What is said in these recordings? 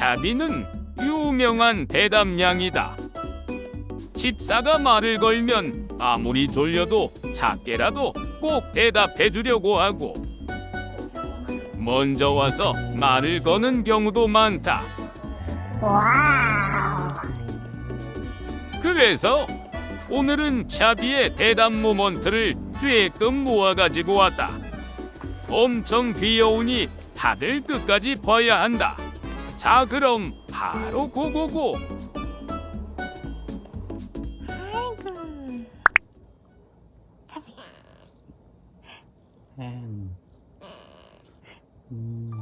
차비는 유명한 대답량이다. 집사가 말을 걸면 아무리 졸려도 작게라도 꼭 대답해 주려고 하고 먼저 와서 말을 거는 경우도 많다. 그래서 오늘은 차비의 대답 모먼트를 쬐끔 모아가지고 왔다. 엄청 귀여우니 다들 끝까지 봐야 한다. 자 그럼 바로 고고고. 아이고. 음. 음.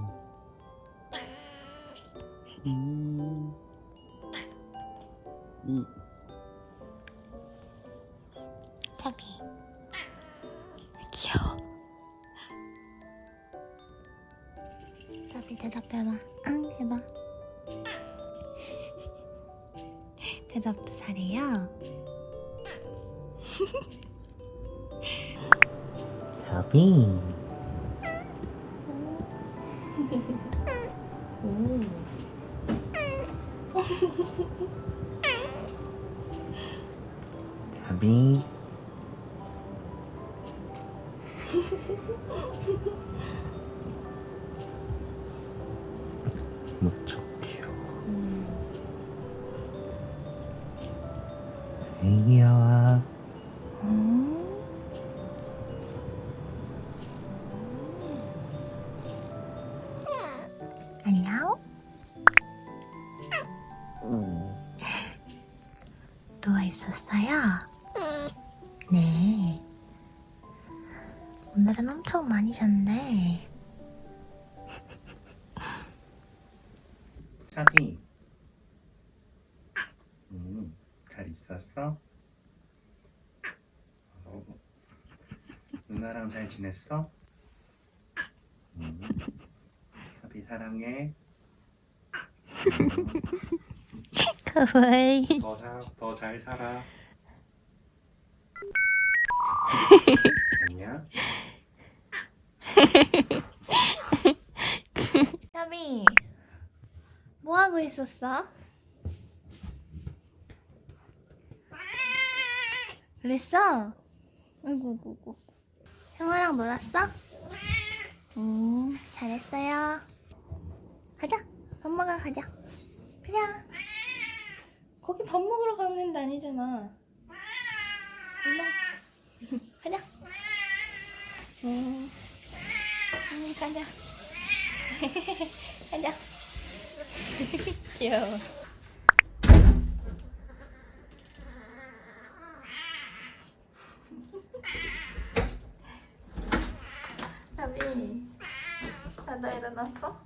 음. 음. 대답해봐. 응, 해봐. 대답도 잘해요. 자비. 자비. 무척 귀여워. 음. 안녕. 누워 있었어요? 네. 오늘은 엄청 많이 잤네. 잘 있었어? 어, 누나랑 잘 지냈어? 음, 자비 사랑해. 그왜 더잘 살아. 아니야? 타비, 뭐 하고 있었어? 그랬어? 아이고, 아이고, 아이고. 형아랑 놀았어? 음, 잘했어요. 가자, 밥 먹으러 가자. 가자. 거기 밥 먹으러 가는 데 아니잖아. 엄마, 가자. 음, 음, 가자. 가자. 귀여워. 사비, 자다 일어났어?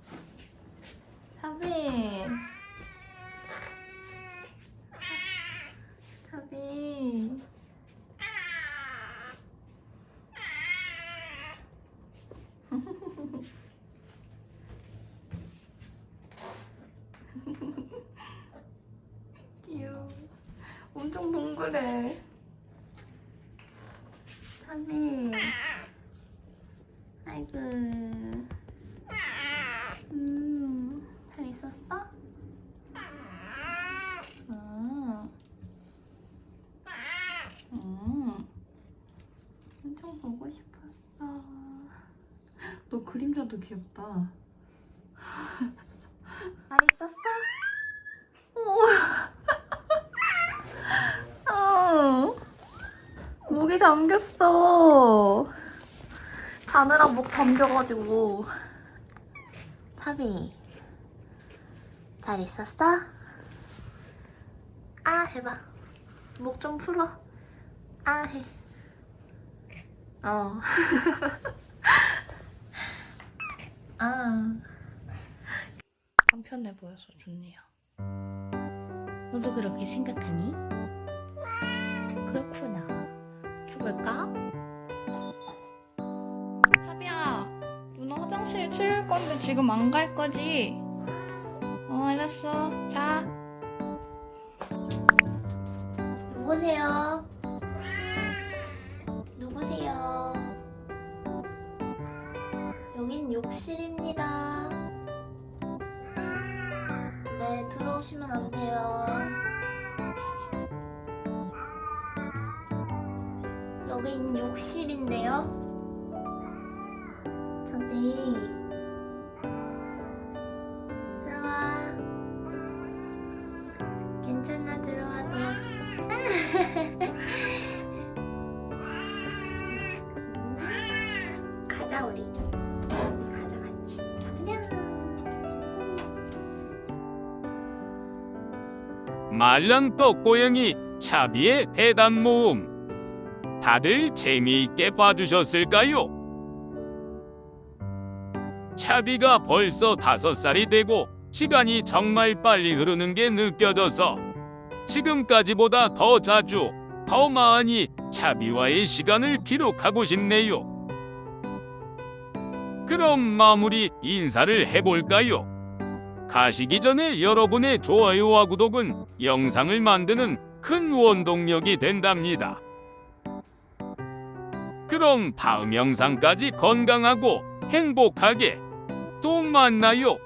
사비. 사비. 귀여워. 엄청 동그래. 사비. 아이고. 음, 잘 있었어? 음. 음. 엄청 보고 싶었어. 너 그림자도 귀엽다. 잘 있었어? 어. 목이 잠겼어. 자느라 목 잠겨가지고. 타비, 잘 있었어? 아, 해봐. 목 좀 풀어. 아, 해. 어. 아. 한편해 보여서 좋네요. 너도 그렇게 생각하니? 그렇구나. 켜볼까? 타비야, 누나 화장실 치울 건데 지금 안 갈 거지? 어, 알았어. 자. 누구세요? 누구세요? 오시면 안 돼요. 여긴 욕실인데요. 저기 들어와. 괜찮아 들어와도. 가자 우리. 말랑 떡 고양이 차비의 대담 모음. 다들 재미있게 봐주셨을까요? 차비가 벌써 다섯 살이 되고 시간이 정말 빨리 흐르는 게 느껴져서 지금까지보다 더 자주, 더 많이 차비와의 시간을 기록하고 싶네요. 그럼 마무리 인사를 해볼까요? 가시기 전에 여러분의 좋아요와 구독은 영상을 만드는 큰 원동력이 된답니다. 그럼 다음 영상까지 건강하고 행복하게 또 만나요.